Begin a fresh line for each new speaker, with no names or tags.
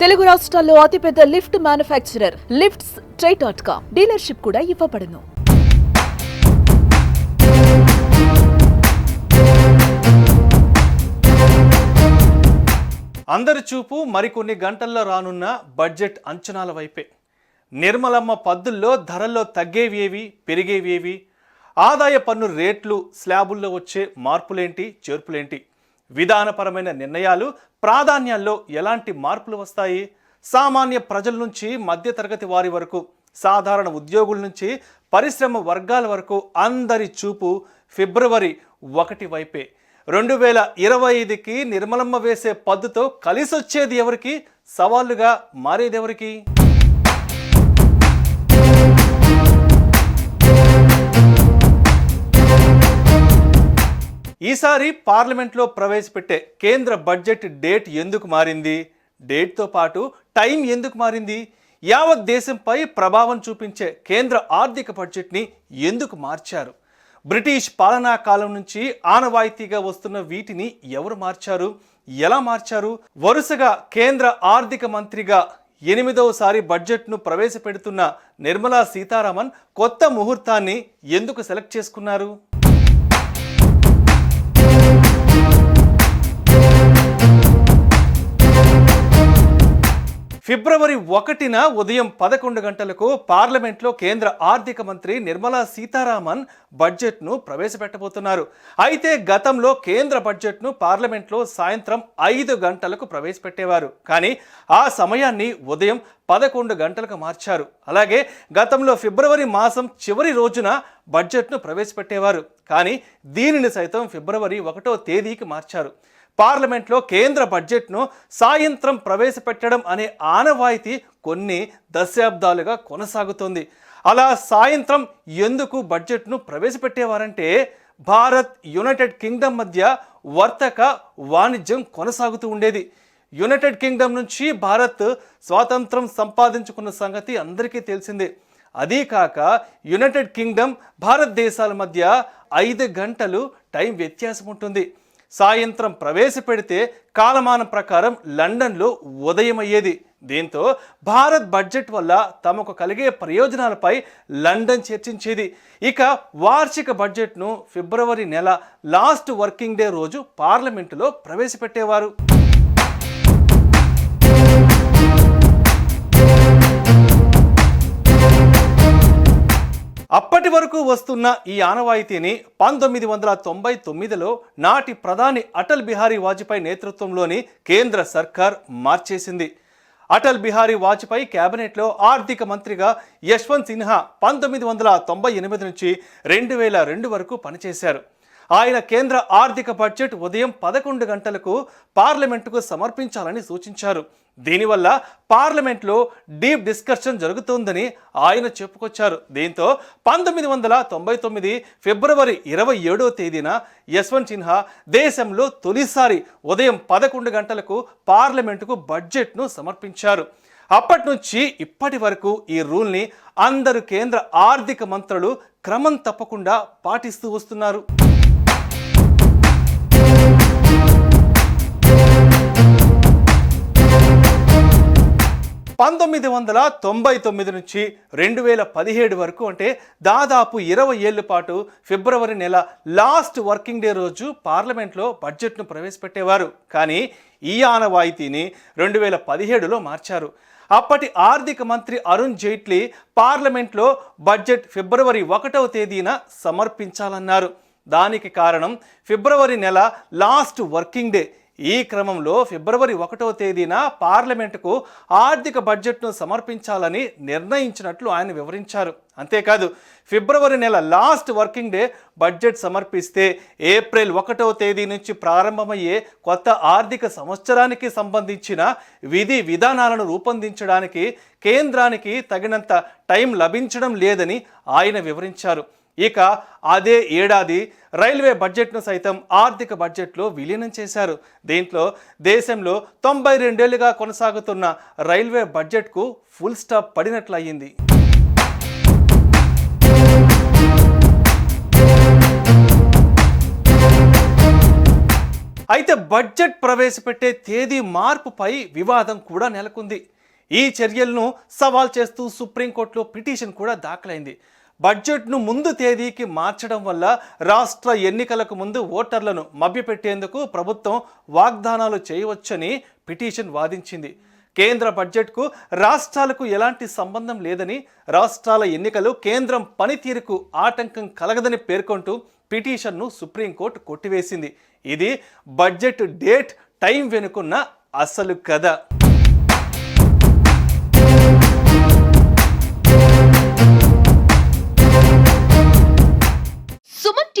తెలుగు రాష్ట్రాల్లో అతిపెద్ద lift manufacturer lifts try dot com dealership కూడా ఇవ్వబడును.
అందరి చూపు మరికొన్ని గంటల్లో రానున్న బడ్జెట్ అంచనాల వైపే. నిర్మలమ్మ పద్దుల్లో ధరల్లో తగ్గేవి పెరిగేవేవి పెరిగేవి ఏవి ఆదాయ పన్ను రేట్లు స్లాబుల్లో వచ్చే మార్పులేంటి చేర్పులేంటి విధానపరమైన నిర్ణయాలు ప్రాధాన్యాల్లో ఎలాంటి మార్పులు వస్తాయి? సామాన్య ప్రజల నుంచి మధ్యతరగతి వారి వరకు సాధారణ ఉద్యోగుల నుంచి పరిశ్రమ వర్గాల వరకు అందరి చూపు ఫిబ్రవరి ఒకటి వైపే. రెండు వేల ఇరవై ఐదుకి నిర్మలమ్మ వేసే పద్దుతో కలిసొచ్చేది ఎవరికి? సవాళ్ళుగా మారేది ఈసారి పార్లమెంట్లో ప్రవేశపెట్టే కేంద్ర బడ్జెట్ డేట్ ఎందుకు మారింది? డేట్తో పాటు టైం ఎందుకు మారింది? యావత్ దేశంపై ప్రభావం చూపించే కేంద్ర ఆర్థిక బడ్జెట్ని ఎందుకు మార్చారు? బ్రిటిష్ పాలనా కాలం నుంచి ఆనవాయితీగా వస్తున్న వీటిని ఎవరు మార్చారు? ఎలా మార్చారు? వరుసగా కేంద్ర ఆర్థిక మంత్రిగా ఎనిమిదవసారి బడ్జెట్ను ప్రవేశపెడుతున్న నిర్మలా సీతారామన్ కొత్త ముహూర్తాన్ని ఎందుకు సెలెక్ట్ చేసుకున్నారు? ఫిబ్రవరి ఒకటిన ఉదయం పదకొండు గంటలకు పార్లమెంట్లో కేంద్ర ఆర్థిక మంత్రి నిర్మలా సీతారామన్ బడ్జెట్ను ప్రవేశపెట్టబోతున్నారు. అయితే గతంలో కేంద్ర బడ్జెట్ను పార్లమెంట్లో సాయంత్రం ఐదు గంటలకు ప్రవేశపెట్టేవారు. కానీ ఆ సమయాన్ని ఉదయం పదకొండు గంటలకు మార్చారు. అలాగే గతంలో ఫిబ్రవరి మాసం చివరి రోజున బడ్జెట్ను ప్రవేశపెట్టేవారు. కానీ దీనిని సైతం ఫిబ్రవరి ఒకటో తేదీకి మార్చారు. పార్లమెంట్లో కేంద్ర బడ్జెట్ను సాయంత్రం ప్రవేశపెట్టడం అనే ఆనవాయితీ కొన్ని దశాబ్దాలుగా కొనసాగుతోంది. అలా సాయంత్రం ఎందుకు బడ్జెట్ను ప్రవేశపెట్టేవారంటే భారత్ యునైటెడ్ కింగ్డమ్ మధ్య వర్తక వాణిజ్యం కొనసాగుతూ ఉండేది. యునైటెడ్ కింగ్డమ్ నుంచి భారత్ స్వాతంత్రం సంపాదించుకున్న సంగతి అందరికీ తెలిసిందే. అదీ కాక యునైటెడ్ కింగ్డమ్ భారతదేశాల మధ్య ఐదు గంటలు టైం వ్యత్యాసం ఉంటుంది సాయంత్రం ప్రవేశపెడితే కాలమానం ప్రకారం లండన్లో ఉదయం అయ్యేది దీంతో భారత్ బడ్జెట్ వల్ల తమకు కలిగే ప్రయోజనాలపై లండన్ చర్చించేది. ఇక వార్షిక బడ్జెట్ను ఫిబ్రవరి నెల లాస్ట్ వర్కింగ్ డే రోజు పార్లమెంటులో ప్రవేశపెట్టేవారు. అప్పటి వరకు వస్తున్న ఈ ఆనవాయితీని పంతొమ్మిది వందల తొంభై తొమ్మిదిలో నాటి ప్రధాని అటల్ బిహారీ వాజ్పేయి నేతృత్వంలోని కేంద్ర సర్కార్ మార్చేసింది. అటల్ బిహారీ వాజ్పేయి కేబినెట్లో ఆర్థిక మంత్రిగా యశ్వంత్ సిన్హా పంతొమ్మిది వందల తొంభై ఎనిమిది నుంచి రెండు వేల రెండు వరకు పనిచేశారు. ఆయన కేంద్ర ఆర్థిక బడ్జెట్ ఉదయం పదకొండు గంటలకు పార్లమెంటుకు సమర్పించాలని సూచించారు. దీనివల్ల పార్లమెంట్లో డీప్ డిస్కషన్ జరుగుతోందని ఆయన చెప్పుకొచ్చారు. దీంతో పంతొమ్మిది వందల తొంభై తొమ్మిది ఫిబ్రవరి ఇరవై ఏడో తేదీన యశ్వంత్ సిన్హా దేశంలో తొలిసారి ఉదయం పదకొండు గంటలకు పార్లమెంటుకు బడ్జెట్ను సమర్పించారు. అప్పటి నుంచి ఇప్పటి వరకు ఈ రూల్ని అందరు కేంద్ర ఆర్థిక మంత్రులు క్రమం తప్పకుండా పాటిస్తూ వస్తున్నారు. పంతొమ్మిది వందల తొంభై తొమ్మిది నుంచి రెండు వేల పదిహేడు వరకు అంటే దాదాపు ఇరవై ఏళ్ళ పాటు ఫిబ్రవరి నెల లాస్ట్ వర్కింగ్ డే రోజు పార్లమెంట్లో బడ్జెట్ను ప్రవేశపెట్టేవారు. కానీ ఈ ఆనవాయితీని రెండు వేల పదిహేడులో మార్చారు. అప్పటి ఆర్థిక మంత్రి అరుణ్ జైట్లీ పార్లమెంట్లో బడ్జెట్ ఫిబ్రవరి ఒకటవ తేదీన సమర్పించాలన్నారు. దానికి కారణం ఫిబ్రవరి నెల లాస్ట్ వర్కింగ్ డే. ఈ క్రమంలో ఫిబ్రవరి ఒకటో తేదీన పార్లమెంటుకు ఆర్థిక బడ్జెట్ను సమర్పించాలని నిర్ణయించినట్లు ఆయన వివరించారు. అంతేకాదు ఫిబ్రవరి నెల లాస్ట్ వర్కింగ్ డే బడ్జెట్ సమర్పిస్తే ఏప్రిల్ ఒకటో తేదీ నుంచి ప్రారంభమయ్యే కొత్త ఆర్థిక సంవత్సరానికి సంబంధించిన విధి విధానాలను రూపొందించడానికి కేంద్రానికి తగినంత టైం లభించడం లేదని ఆయన వివరించారు. ఇక అదే ఏడాది రైల్వే బడ్జెట్ను సైతం ఆర్థిక బడ్జెట్లో విలీనం చేశారు. దీంట్లో దేశంలో తొంభై రెండేళ్ళుగా కొనసాగుతున్న రైల్వే బడ్జెట్కు ఫుల్ స్టాప్ పడినట్లయింది. అయితే బడ్జెట్ ప్రవేశపెట్టే తేదీ మార్పుపై వివాదం కూడా నెలకొంది. ఈ చర్యలను సవాల్ చేస్తూ సుప్రీంకోర్టులో పిటిషన్ కూడా దాఖలైంది. బడ్జెట్ను ముందు తేదీకి మార్చడం వల్ల రాష్ట్ర ఎన్నికలకు ముందు ఓటర్లను మభ్యపెట్టేందుకు ప్రభుత్వం వాగ్దానాలు చేయవచ్చని పిటిషన్ వాదించింది. కేంద్ర బడ్జెట్కు రాష్ట్రాలకు ఎలాంటి సంబంధం లేదని రాష్ట్రాల ఎన్నికలు కేంద్రం పనితీరుకు ఆటంకం కలగదని పేర్కొంటూ పిటిషన్ను సుప్రీంకోర్టు కొట్టివేసింది. ఇది బడ్జెట్ డేట్ టైం వెనుకున్న అసలు కథ.